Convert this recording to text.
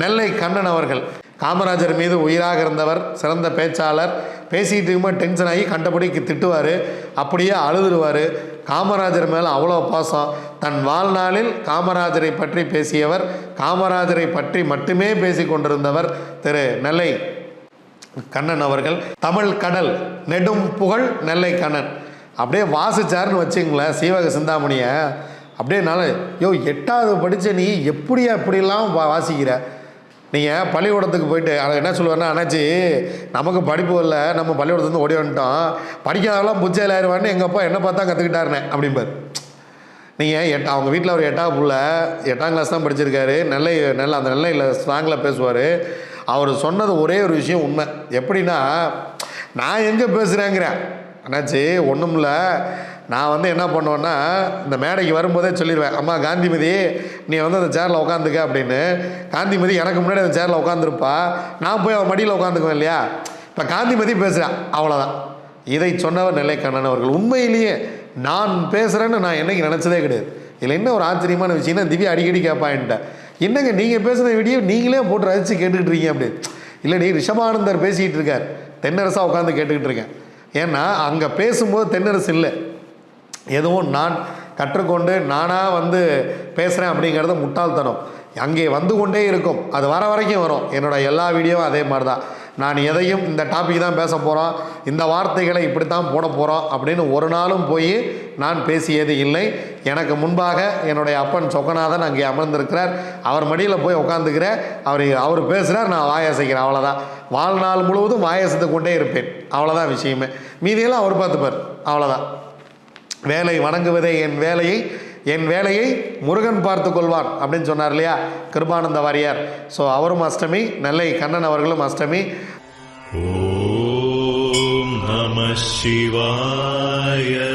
நெல்லை கண்ணன் அவர்கள். காமராஜர் மீது உயிராக இருந்தவர் சிறந்த பேச்சாளர். பேசிகிட்டு இருக்கும்போது டென்ஷன் ஆகி கண்டபடிக்கு திட்டுவார். அப்படியே அழுதுருவார். காமராஜர் மேலே அவ்வளோ பாசம். தன் வாழ்நாளில் காமராஜரை பற்றி பேசியவர் காமராஜரை பற்றி மட்டுமே பேசி கொண்டிருந்தவர் திரு நெல்லை கண்ணன் அவர்கள். தமிழ் கடல் நெடும் புகழ் நெல்லை கண்ணன். அப்படியே வாசிச்சாருன்னு வச்சுங்களேன் சீவக சிந்தாமணியை. அப்படியே நல்ல யோ எட்டாவது படித்த நீ எப்படியா இப்படிலாம் வா வாசிக்கிற? நீங்கள் பள்ளிக்கூடத்துக்கு போயிட்டு அதை என்ன சொல்லுவேன்னா அண்ணாச்சி நமக்கு படிப்பு இல்லை நம்ம பள்ளிக்கூடத்துலேருந்து ஓடி வந்துட்டோம். படிக்காதெல்லாம் புச்சையில் ஆயிடுவான்னு எங்கள் அப்பா என்ன பார்த்தா கற்றுக்கிட்டாருனே அப்படிம்பார். நீங்கள் எட் அவங்க வீட்டில் ஒரு எட்டாவது புள்ள எட்டாம் கிளாஸ் தான் படிச்சிருக்காரு. நெல்லை நெல்லை அந்த நெல்லையில் ஸ்லாங்கில் பேசுவார். அவர் சொன்னது ஒரே ஒரு விஷயம் உண்மை. எப்படின்னா நான் எங்கே பேசுகிறேங்கிறேன் அண்ணாச்சி ஒன்றும் இல்லை நான் வந்து என்ன பண்ணுவேன்னா இந்த மேடைக்கு வரும்போதே சொல்லிடுவேன் அம்மா காந்திமதி நீ வந்து அந்த சேரில் உட்காந்துக்க அப்படின்னு. காந்திமதி எனக்கு முன்னாடி அந்த சேரில் உட்காந்துருப்பா நான் போய் அவன் மடியில் உட்காந்துக்குவேன் இல்லையா? இப்போ காந்திமதி பேசுகிறான் அவ்வளோதான் இதை சொன்னவர் நிலைக்கண்ணன் அவர்கள். உண்மையிலேயே நான் பேசுகிறேன்னு நான் என்னைக்கு நினச்சதே கிடையாது. இதில் என்ன ஒரு ஆச்சரியமான விஷயம்னா திவ்யா அடிக்கடி கேட்பா என்னங்க நீங்கள் பேசுகிற வீடியோ நீங்களே போட்டு ரசித்து கேட்டுக்கிட்டு இருக்கீங்க அப்படி. நீ ரிஷபானந்தர் பேசிக்கிட்டு இருக்கார். தென்னரசாக உட்காந்து கேட்டுக்கிட்டு இருக்கேன். ஏன்னா அங்கே பேசும்போது தென்னரசு இல்லை. எதுவும் நான் கற்றுக்கொண்டு நானாக வந்து பேசுகிறேன் அப்படிங்கிறது முட்டாள்தனம். அங்கே வந்து கொண்டே இருக்கும். அது வர வரைக்கும் வரும். என்னோட எல்லா வீடியோவும் அதே மாதிரி தான் நான் எதையும் இந்த டாபிக் தான் பேச போகிறோம் இந்த வார்த்தைகளை இப்படி தான் போட போகிறோம் அப்படின்னு ஒரு நாளும் போய் நான் பேசியது இல்லை. எனக்கு முன்பாக என்னுடைய அப்பன் சொக்கநாதன் அங்கே அமர்ந்திருக்கிறார். அவர் மடியில் போய் உட்காந்துக்கிறேன் அவர் அவர் பேசுகிறார் நான் வாயசைக்கிறேன் அவ்வளோதான் வாழ்நாள் முழுவதும் வாயசத்து கொண்டே இருப்பேன். அவ்வளோதான் விஷயமே. மீதியெல்லாம் அவர் பார்த்துப்பார். அவ்வளோதான் வேலை வணங்குவதே என் வேலையை என் வேலையை முருகன் பார்த்து கொள்வான் அப்படின்னு சொன்னார் இல்லையா? கிருபானந்த வாரியார். ஸோ அவரும் அஷ்டமி நெல்லை கண்ணன் அவர்களும் அஷ்டமி. ஓம் நம சிவாய